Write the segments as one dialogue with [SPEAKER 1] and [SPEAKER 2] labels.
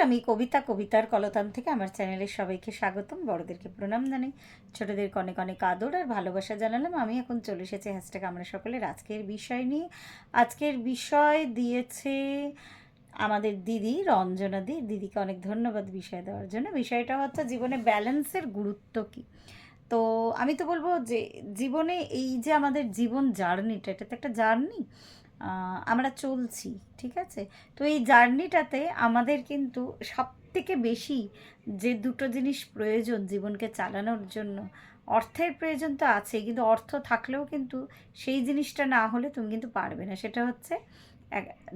[SPEAKER 1] আমি কবিতা, কবিতার কলতান থেকে আমার চ্যানেলের সবাইকে স্বাগতম। বড়দেরকে প্রণাম জানাই। ছোটদেরকে অনেক অনেক আদর আর ভালোবাসা জানালাম। আমি এখন চলে এসেছি হ্যাশট্যাগ আমরা সকলের আজকের বিষয় নিয়ে। আজকের বিষয় দিয়েছে আমাদের দিদি রঞ্জনা দি। দিদিকে অনেক ধন্যবাদ বিষয় দেওয়ার জন্য। বিষয়টা হচ্ছে জীবনে ব্যালেন্সের গুরুত্ব কী? তো আমি তো বলব যে, জীবনে এই যে আমাদের জীবন জার্নিটা এটা তো একটা জার্নি আমরা চলছি, ঠিক আছে? তো এই জার্নিটাতে আমাদের কিন্তু সব থেকে বেশি যে দুটো জিনিস প্রয়োজন জীবনকে চালানোর জন্য, অর্থের প্রয়োজন তো আছে কিন্তু অর্থ থাকলেও কিন্তু সেই জিনিসটা না হলে তুমি কিন্তু পারবে না। সেটা হচ্ছে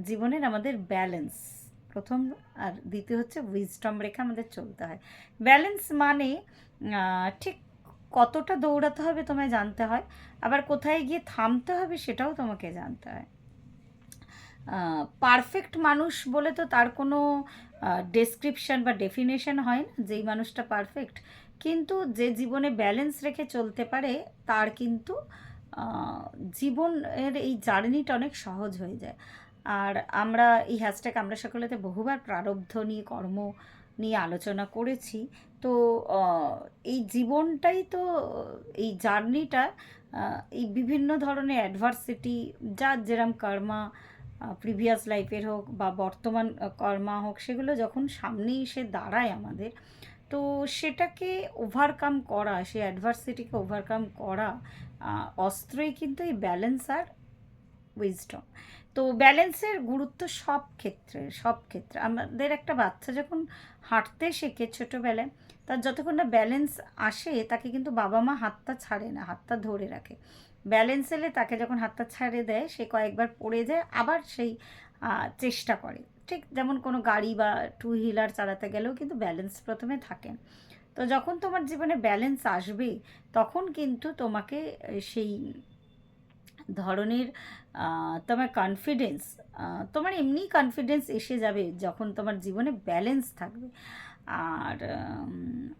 [SPEAKER 1] জীবনের আমাদের ব্যালেন্স প্রথম আর দ্বিতীয় হচ্ছে উইজডম রেখে আমাদের চলতে হয়। ব্যালেন্স মানে ঠিক কতটা দৌড়াতে হবে তোমায় জানতে হয়, আবার কোথায় গিয়ে থামতে হবে সেটাও তোমাকে জানতে হয়। পারফেক্ট মানুষ বলে তো তার কোনো ডেসক্রিপশন বা ডেফিনেশন হয় না, যেই মানুষটা পারফেক্ট কিন্তু যে জীবনে ব্যালেন্স রেখে চলতে পারে, তার কিন্তু জীবনের এই জার্নিটা অনেক সহজ হয়ে যায়। আর আমরা এই হ্যাশট্যাগ আমরা সকলেতে বহুবার প্রারব্ধ নিয়ে, কর্ম নিয়ে আলোচনা করেছি। তো এই জীবনটাই তো, এই জার্নিটা এই বিভিন্ন ধরনের অ্যাডভার্সিটি যার যেরম কর্মা প্রিভিয়াস লাইফের হোক বা বর্তমান কর্মা হোক, সেগুলো যখন সামনে এসে দাঁড়ায় আমাদের, তো সেটাকে ওভারকাম করা সেই অ্যাডভার্সিটিকে ওভারকাম করা অস্ত্রই কিন্তু এই ব্যালেন্স আর উইজডম তো ব্যালেন্সের গুরুত্ব সব ক্ষেত্রে সব ক্ষেত্রে। আমাদের একটা বাচ্চা যখন হাঁটতে শেখে ছোটোবেলায়, তার যতক্ষণ না ব্যালেন্স আসে, তাকে কিন্তু বাবা মা হাতটা ছাড়ে না, হাতটা ধরে রাখে। ব্যালেন্স এলে তাকে যখন হাতটা ছাড়ে দেয়, সে কয়েকবার পড়ে যায়, আবার সেই চেষ্টা করে। ঠিক যেমন কোনো গাড়ি বা টু হুইলার চালাতে গেলেও কিন্তু ব্যালেন্স প্রথমে থাকে। তো যখন তোমার জীবনে ব্যালেন্স আসবে, তখন কিন্তু তোমাকে সেই ধরনের তোমার কনফিডেন্স তোমার এমনি কনফিডেন্স এসে যাবে যখন তোমার জীবনে ব্যালেন্স থাকবে। আর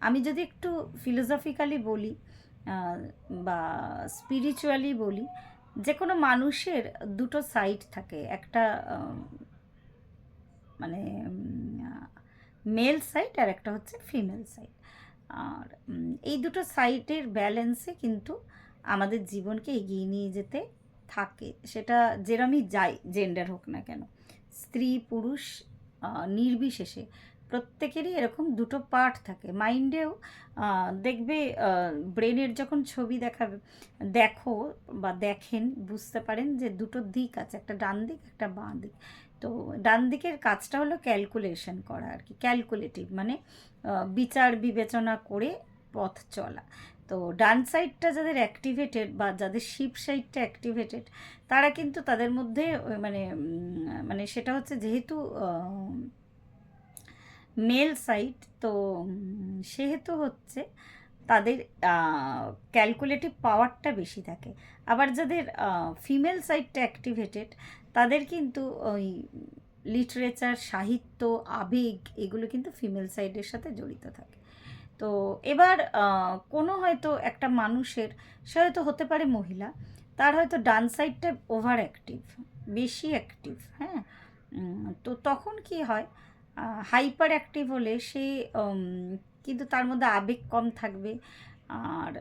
[SPEAKER 1] আমি যদি একটু ফিলোসফিক্যালি বলি বা স্পিরিচুয়ালি বলি যে কোনো মানুষের দুটো সাইড থাকে। একটা মানে মেল সাইড আর একটা হচ্ছে ফিমেল সাইড আর এই দুটো সাইডের ব্যালেন্সে কিন্তু আমাদের জীবনকে এগিয়ে নিয়ে যেতে থাকে। সেটা যেরমই যাই জেন্ডার হোক না কেন, স্ত্রী, পুরুষ নির্বিশেষে প্রত্যেকেরই এরকম দুটো পার্ট থাকে। মাইন্ডেও দেখবে ব্রেনের যখন ছবি দেখাবে, দেখো বা দেখেন, বুঝতে পারেন যে দুটো দিক আছে, একটা ডান দিক, একটা বাঁ দিক। তো ডান দিকের কাজটা হলো ক্যালকুলেশন করা আর কি ক্যালকুলেটিভ মানে বিচার বিবেচনা করে পথ চলা। তো ডান সাইডটা যাদের অ্যাক্টিভেটেড বা যাদের শিপ সাইডটা অ্যাক্টিভেটেড তারা কিন্তু তাদের মধ্যে মানে মানে সেটা হচ্ছে যেহেতু মেল সাইড তো সেহেতু হচ্ছে তাদের ক্যালকুলেটিভ পাওয়ারটা বেশি থাকে। আবার যাদের ফিমেল সাইডটা অ্যাক্টিভেটেড তাদের কিন্তু ওই লিটারেচার সাহিত্য, আবেগ এগুলো কিন্তু ফিমেল সাইডের সাথে জড়িত থাকে। তো, এবার কোনো হয়তো একটা মানুষের, সে হয়তো হতে পারে মহিলা, তার হয়তো ডান সাইডটা ওভার অ্যাক্টিভ বেশি অ্যাক্টিভ হ্যাঁ? তো তখন কি হয়? হাইপার অ্যাক্টিভ হলে সে কিন্তু তার মধ্যে আবেগ কম থাকবে। আর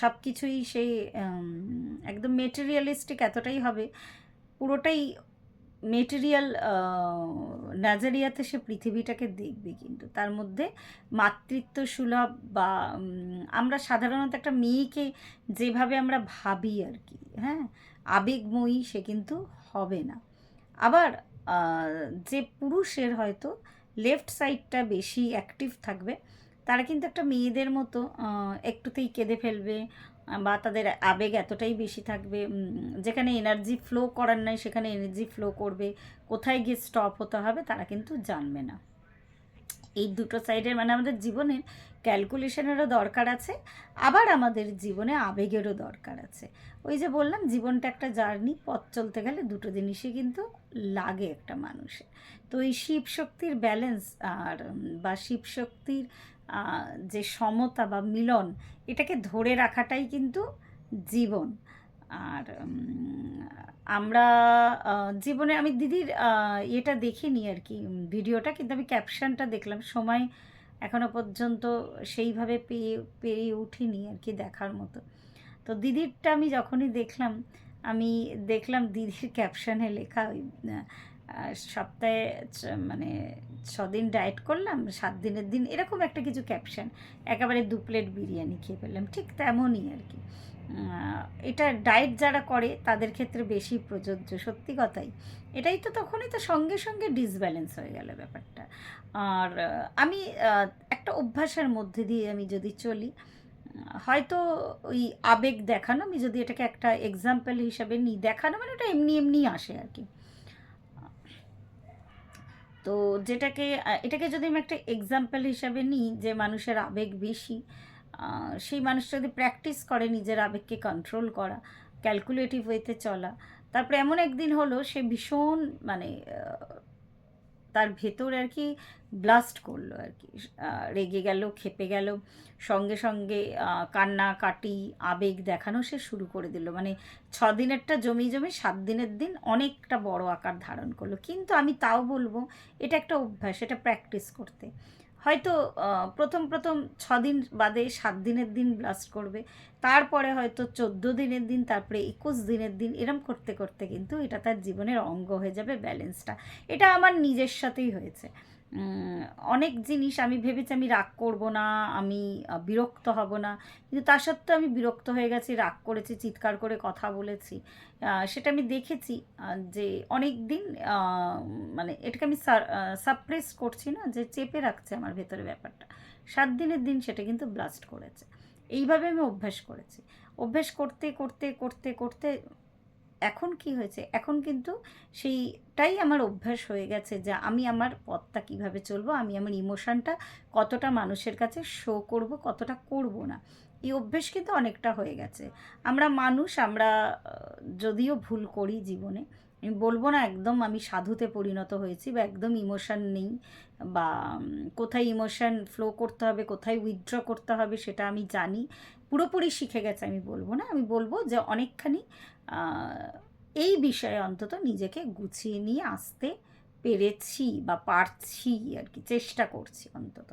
[SPEAKER 1] সব কিছুই সে একদম মেটেরিয়ালিস্টিক এতটাই হবে, পুরোটাই মেটেরিয়াল নাজারিয়াতে সে পৃথিবীটাকে দেখবে কিন্তু। তার মধ্যে মাতৃত্ব সুলভ বা আমরা সাধারণত একটা মেয়েকে যেভাবে আমরা ভাবি আর কি হ্যাঁ? আবেগময়ী সে কিন্তু হবে না। আবার যে পুরুষের হয়তো লেফট সাইডটা বেশি অ্যাক্টিভ থাকবে, তারা কিন্তু একটা মেয়েদের মতো একটুতেই কেঁদে ফেলবে বা তাদের আবেগ এতটাই বেশি থাকবে যেখানে এনার্জি ফ্লো করার নাই, সেখানে এনার্জি ফ্লো করবে, কোথায় গিয়ে স্টপ হতে হবে তারা কিন্তু জানবে না। এই দুটো সাইডের মানে আমাদের জীবনের ক্যালকুলেশনেরও দরকার আছে, আবার আমাদের জীবনে আবেগেরও দরকার আছে। ওই যে বললাম, জীবনটা একটা জার্নি পথ চলতে গেলে দুটো জিনিসই কিন্তু লাগে একটা মানুষের। তো এই শিব শক্তির ব্যালেন্স আর, বা শিব শক্তির যে সমতা বা মিলন, এটাকে ধরে রাখাটাই কিন্তু জীবন। আর আমরা জীবনে আমি দিদির ইয়েটা দেখিনি আর কি ভিডিওটা, কিন্তু আমি ক্যাপশনটা দেখলাম। সময় এখনও পর্যন্ত সেইভাবে পেয়ে, পেরিয়ে উঠিনি আর কি দেখার মতো। তো দিদিরটা আমি যখনই দেখলাম, আমি দেখলাম দিদির ক্যাপশনে লেখা ওই সপ্তাহে মানে ছদিন ডায়েট করলাম, সাত দিনের দিন, এরকম একটা কিছু ক্যাপশন একেবারে দু প্লেট বিরিয়ানি খেয়ে ফেললাম, ঠিক তেমনই আর কি। এটা ডায়েট যারা করে, তাদের ক্ষেত্রে বেশি প্রযোজ্য, সত্যি কথাই। এটাই তো তখনই তো সঙ্গে সঙ্গে ডিসব্যালেন্স হয়ে গেল ব্যাপারটা। আর আমি একটা অভ্যাসের মধ্যে দিয়ে আমি যদি চলি হয়তো ওই আবেগ দেখানো, আমি যদি এটাকে একটা এক্সাম্পল হিসাবে নিই, দেখানো মানে ওটা এমনি এমনি আসে আর কি। তো যেটাকে এটাকে যদি আমি একটা এক্সাম্পল হিসাবে নিই যে মানুষের আবেগ বেশি সেই মানুষ যদি প্র্যাকটিস করে নিজের আবেগকে কন্ট্রোল করা ক্যালকুলেটিভ ওয়েতে চলা, তারপরে এমন একদিন হলো সে ভীষণ মানে তার ভেতর আর কি ব্লাস্ট করল আর কি। রেগে গেল, খেপে গেল। সঙ্গে সঙ্গে কান্না, কাটি, আবেগ দেখানো সে শুরু করে দিল। মানে ছ দিনেরটা জমি জমি সাত দিনের দিন অনেকটা বড় আকার ধারণ করল। কিন্তু আমি তাও বলব, এটা একটা অভ্যাস, এটা প্র্যাকটিস করতে। হয়তো প্রথম প্রথম ছ দিন বাদে সাত দিনের দিন ব্লাস্ট করবে, তারপরে হয়তো চোদ্দ দিনের দিন, তারপরে একুশ দিনের দিন, এরম করতে করতে কিন্তু এটা তার জীবনের অঙ্গ হয়ে যাবে ব্যালেন্সটা এটা আমার নিজের সাথেই হয়েছে। অনেক জিনিস আমি ভেবেছি আমি রাগ করব না, আমি বিরক্ত হব না। কিন্তু তা সত্ত্বেও আমি বিরক্ত হয়ে গেছি, রাগ করেছি, চিৎকার করে কথা বলেছি। সেটা আমি দেখেছি যে অনেক দিন মানে এটাকে আমি সাপ্রেস করছি না, যে চেপে রাখছে আমার ভেতরে ব্যাপারটা। সাত দিনের দিন সেটা কিন্তু ব্লাস্ট করেছে। এইভাবে আমি অভ্যাস করেছি। অভ্যাস করতে করতে করতে করতে এখন কি হয়েছে? এখন কিন্তু সেইটাই আমার অভ্যাস হয়ে গেছে যে আমি আমার পথটা কীভাবে চলবো, আমি আমার ইমোশনটা কতটা মানুষের কাছে শো করব, কতটা করব না। এই অভ্যেস কিন্তু অনেকটা হয়ে গেছে। আমরা মানুষ, আমরা যদিও ভুল করি জীবনে, আমি বলব না একদম আমি সাধুতে পরিণত হয়েছি বা একদম ইমোশন নেই বা কোথায় ইমোশন ফ্লো করতে হবে, কোথায় উইথড্র করতে হবে সেটা আমি জানি। পুরোপুরি শিখে গেছে, আমি বলব না। আমি বলব যে অনেকখানি এই বিষয়ে অন্তত নিজেকে গুছিয়ে নিয়ে আসতে পেরেছি বা পারছি আর কি, চেষ্টা করছি অন্তত।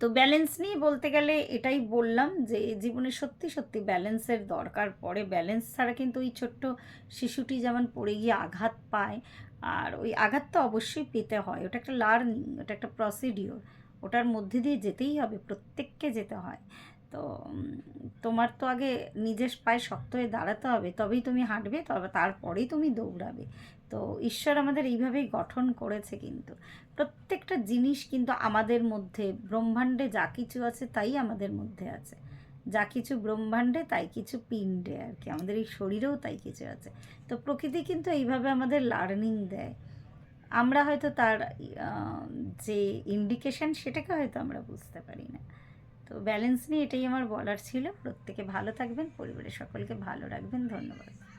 [SPEAKER 1] তো ব্যালেন্স নিয়ে বলতে গেলে এটাই বললাম যে জীবনে সত্যি সত্যি ব্যালেন্সের দরকার পড়ে। ব্যালেন্স ছাড়া কিন্তু ওই ছোট্ট শিশুটি যেমন পড়ে গিয়ে আঘাত পায়, আর ওই আঘাত তো অবশ্যই পেতে হয়। ওটা একটা লার্নিং ওটা একটা প্রসিডিওর ওটার মধ্যে দিয়ে যেতেই হবে, প্রত্যেককে যেতে হয়। তো তোমার তো আগে নিজের পায়ে শক্ত হয়ে দাঁড়াতে হবে, তবেই তুমি হাঁটবে, তবে তারপরেই তুমি দৌড়াবে। তো ঈশ্বর আমাদের এইভাবেই গঠন করেছে কিন্তু। প্রত্যেকটা জিনিস কিন্তু আমাদের মধ্যে, ব্রহ্মাণ্ডে যা কিছু আছে তাই আমাদের মধ্যে আছে। যা কিছু ব্রহ্মাণ্ডে তাই কিছু পিণ্ডে আর কি, আমাদের এই শরীরেও তাই কিছু আছে। তো প্রকৃতি কিন্তু এইভাবে আমাদের লার্নিং দেয়। আমরা হয়তো তার যে ইন্ডিকেশন সেটাকে হয়তো আমরা বুঝতে পারি না। তো ব্যালেন্স নিয়ে এটাই আমার বলার ছিল। প্রত্যেকে ভালো থাকবেন, পরিবারের সকলকে ভালো রাখবেন। ধন্যবাদ।